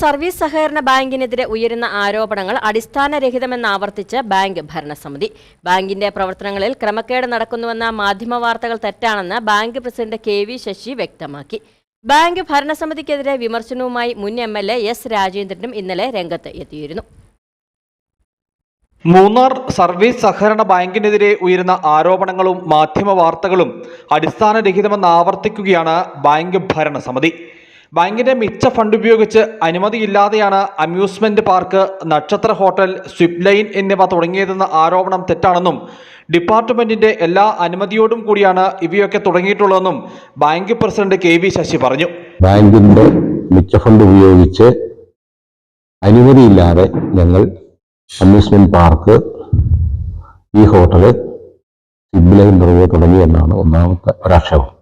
Service സഹകരണ ബാങ്കിനെതിരെ ഉയരുന്ന ആരോപണങ്ങൾ അടിസ്ഥാനരഹിതമെന്ന് ആവർത്തിച്ച് ബാങ്ക് ഭരണസമിതി. ബാങ്കിന്റെ പ്രവർത്തനങ്ങളിൽ ക്രമക്കേട് നടക്കുന്നുവെന്ന മാധ്യമ വാർത്തകൾ തെറ്റാണെന്ന് bank president K V Sasi വ്യക്തമാക്കി. ബാങ്ക് ഭരണസമിതിക്കെതിരെ വിമർശനവുമായി മുൻ എം എൽ എ എസ് രാജേന്ദ്രനും ഇന്നലെ രംഗത്ത് എത്തിയിരുന്നു. മൂന്നാർ സർവീസ് സഹകരണ ബാങ്കിനെതിരെ ഉയരുന്ന ആരോപണങ്ങളും മാധ്യമ വാർത്തകളും അടിസ്ഥാനരഹിതമെന്ന് ആവർത്തിക്കുകയാണ് ബാങ്ക് ഭരണസമിതി. ബാങ്കിന്റെ മിച്ച ഫണ്ട് ഉപയോഗിച്ച് അനുമതിയില്ലാതെയാണ് അമ്യൂസ്മെന്റ് പാർക്ക് നക്ഷത്ര ഹോട്ടൽ സ്വിപ് ലൈൻ എന്നിവ തുടങ്ങിയതെന്ന ആരോപണം തെറ്റാണെന്നും ഡിപ്പാർട്ട്മെന്റിന്റെ എല്ലാ അനുമതിയോടും കൂടിയാണ് ഇവയൊക്കെ തുടങ്ങിയിട്ടുള്ളതെന്നും bank president K V Sasi പറഞ്ഞു. ബാങ്കിന്റെ മിച്ച ഫണ്ട് ഉപയോഗിച്ച് അനുമതിയില്ലാതെ ഞങ്ങൾ അമ്യൂസ്മെന്റ് പാർക്ക് ഈ ഹോട്ടൽ സിബിലൈൻ തുടങ്ങിയ തുടങ്ങിയെന്നാണ് ഒന്നാമത്തെ ഒരാക്ഷേപം.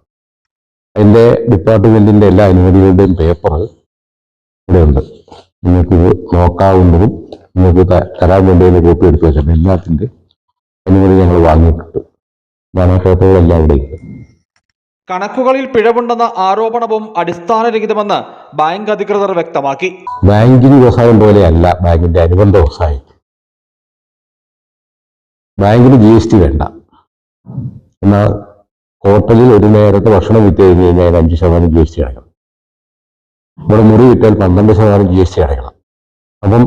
അതിന്റെ ഡിപ്പാർട്ട്മെന്റിന്റെ എല്ലാ അനുമതികളുടെയും പേപ്പർ ഇവിടെയുണ്ട്. നിങ്ങൾക്കിത് നോക്കാവുന്നതും നിങ്ങൾക്ക് തരാൻ വേണ്ടി കോപ്പി എടുത്തു വെച്ചാൽ എല്ലാത്തിന്റെ അനുമതി ഞങ്ങൾ വാങ്ങിയിട്ടുണ്ട്. ഇതാണ് പേപ്പറുകളെല്ലാം ഇവിടെ കണക്കുകളിൽ പിഴവുണ്ടെന്ന ആരോപണവും അടിസ്ഥാനരഹിതമെന്ന് ബാങ്ക് അധികൃതർ വ്യക്തമാക്കി. ബാങ്കിങ് വ്യവസായം പോലെയല്ല ബാങ്കിന്റെ അനുബന്ധ വ്യവസായം. ബാങ്കിന് ജി എസ് ടി വേണ്ട. എന്നാൽ ഹോട്ടലിൽ ഒരു നേരത്തെ ഭക്ഷണം വിറ്റ് കഴിഞ്ഞ് കഴിഞ്ഞാൽ അഞ്ച് ശതമാനം ജി എസ് ടി അടയ്ക്കണം. ഇവിടെ മുറി വിറ്റാൽ പന്ത്രണ്ട് ശതമാനം ജി എസ് ടി അടയ്ക്കണം. അപ്പം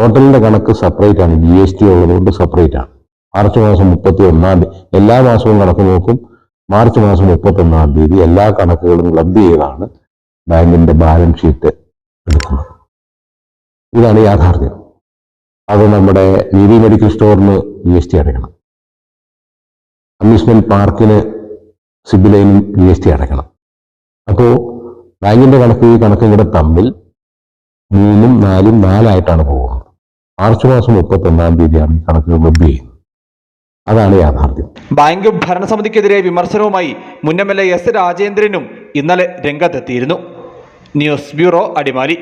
ഹോട്ടലിന്റെ കണക്ക് സെപ്പറേറ്റ് ആണ്. ജി എസ് ടി ഉള്ളതുകൊണ്ട് സെപ്പറേറ്റ് ആണ്. മാർച്ച് മാസം മുപ്പത്തി ഒന്നാം തീയതി എല്ലാ മാസവും കണക്ക് നോക്കും. മാർച്ച് മാസം മുപ്പത്തി ഒന്നാം തീയതി എല്ലാ കണക്കുകളും ക്ലബ് ചെയ്താണ് ബാങ്കിന്റെ ബാലൻസ് ഷീറ്റ് എടുക്കുന്നത്. ഇതാണ് യാഥാർത്ഥ്യം. അത് നമ്മുടെ നീതി മെഡിക്കൽ സ്റ്റോറിന് ജി എസ് ടി അടയ്ക്കണം. അമ്യൂസ്മെന്റ് പാർക്കിന് സിബിലൈനും ജി എസ് ടി അടയ്ക്കണം. അപ്പോൾ ബാങ്കിന്റെ കണക്ക് ഈ കണക്കും കൂടെ തമ്മിൽ മൂന്നും നാലും നാലായിട്ടാണ് പോകുന്നത്. മാർച്ച് മാസം മുപ്പത്തി ഒന്നാം തീയതിയാണ് ഈ കണക്ക് ലഭ്യ ചെയ്യുന്നത്. അതാണ് യാഥാർത്ഥ്യം. ബാങ്ക് ഭരണസമിതിക്കെതിരെ വിമർശനവുമായി മുൻ എസ് രാജേന്ദ്രനും ഇന്നലെ രംഗത്തെത്തിയിരുന്നു. News bureau Adimali.